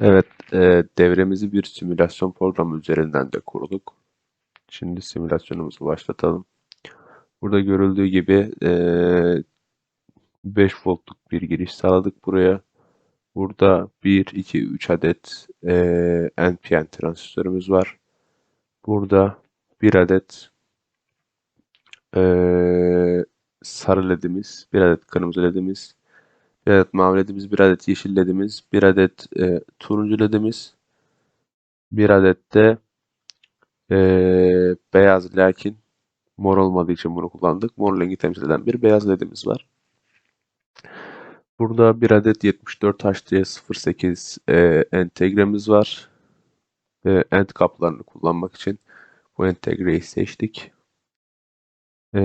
Evet, e, devremizi bir simülasyon programı üzerinden de kurduk. Şimdi simülasyonumuzu başlatalım. Burada görüldüğü gibi e, 5 voltluk bir giriş sağladık buraya. Burada 1, 2, 3 adet e, NPN transistörümüz var. Burada 1 adet e, sarı ledimiz, 1 adet kırmızı ledimiz, 1 adet mavi ledimiz, 1 adet yeşil ledimiz, 1 adet e, turuncu ledimiz, 1 adet de e, beyaz lakin mor olmadığı için bunu kullandık. Mor rengi temsil eden bir beyaz ledimiz var. Burada bir adet 74HT08 e, entegremiz var. E, end kaplarını kullanmak için bu entegreyi seçtik. E,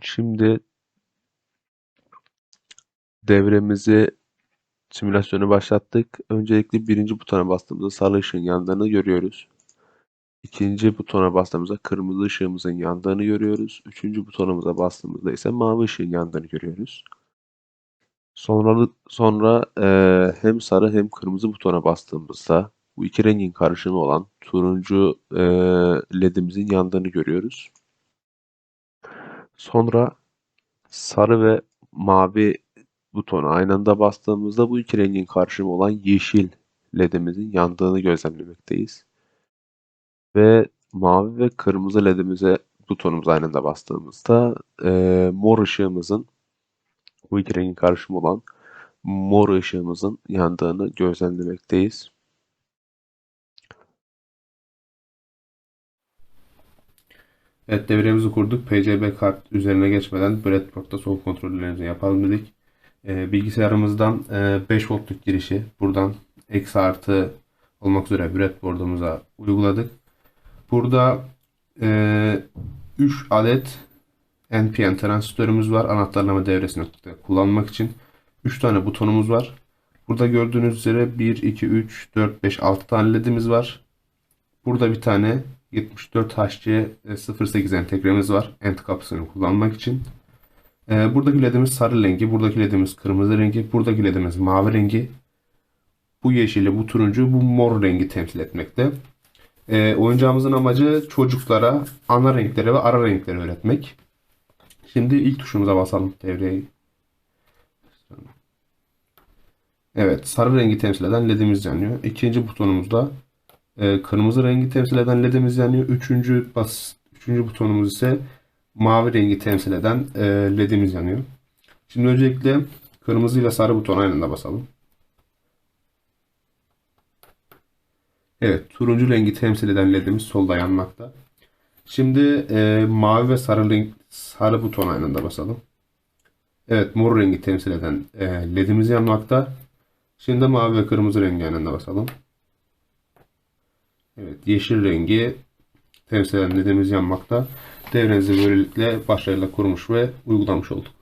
şimdi devremizi simülasyonu başlattık. Öncelikle birinci butona bastığımızda sarı ışığın yandığını görüyoruz. İkinci butona bastığımızda kırmızı ışığımızın yandığını görüyoruz. Üçüncü butonumuza bastığımızda ise mavi ışığın yandığını görüyoruz. Sonra, sonra e, hem sarı hem kırmızı butona bastığımızda bu iki rengin karışımı olan turuncu e, ledimizin yandığını görüyoruz. Sonra sarı ve mavi butona aynı anda bastığımızda bu iki rengin karışımı olan yeşil ledimizin yandığını gözlemlemekteyiz. Ve mavi ve kırmızı ledimize butonumuza aynı anda bastığımızda e, mor ışığımızın bu iki rengin karışımı olan mor ışığımızın yandığını gözlemlemekteyiz. Evet devremizi kurduk. PCB kart üzerine geçmeden breadboard'da soğuk kontrollerimizi yapalım dedik. Ee, bilgisayarımızdan e, 5 voltluk girişi buradan eksi artı olmak üzere breadboard'umuza uyguladık. Burada e, 3 adet NPN transistörümüz var. Anahtarlama devresini kullanmak için 3 tane butonumuz var. Burada gördüğünüz üzere 1, 2, 3, 4, 5, 6 tane ledimiz var. Burada bir tane 74HC08 entegremiz var. End kapısını kullanmak için. Ee, buradaki ledimiz sarı rengi, buradaki ledimiz kırmızı rengi, buradaki ledimiz mavi rengi. Bu yeşili, bu turuncu, bu mor rengi temsil etmekte. Ee, oyuncağımızın amacı çocuklara ana renkleri ve ara renkleri öğretmek. Şimdi ilk tuşumuza basalım devreyi. Evet, sarı rengi temsil eden ledimiz yanıyor. İkinci butonumuzda e, kırmızı rengi temsil eden ledimiz yanıyor. Üçüncü bas, üçüncü butonumuz ise mavi rengi temsil eden e, ledimiz yanıyor. Şimdi öncelikle kırmızı ile sarı buton aynı anda basalım. Evet, turuncu rengi temsil eden ledimiz solda yanmakta. Şimdi e, mavi ve sarı renk sarı buton aynı anda basalım. Evet, mor rengi temsil eden e, ledimiz yanmakta. Şimdi mavi ve kırmızı rengi aynı anda basalım. Evet, yeşil rengi temsil eden ledimiz yanmakta. Devrenizi böylelikle başarıyla kurmuş ve uygulamış olduk.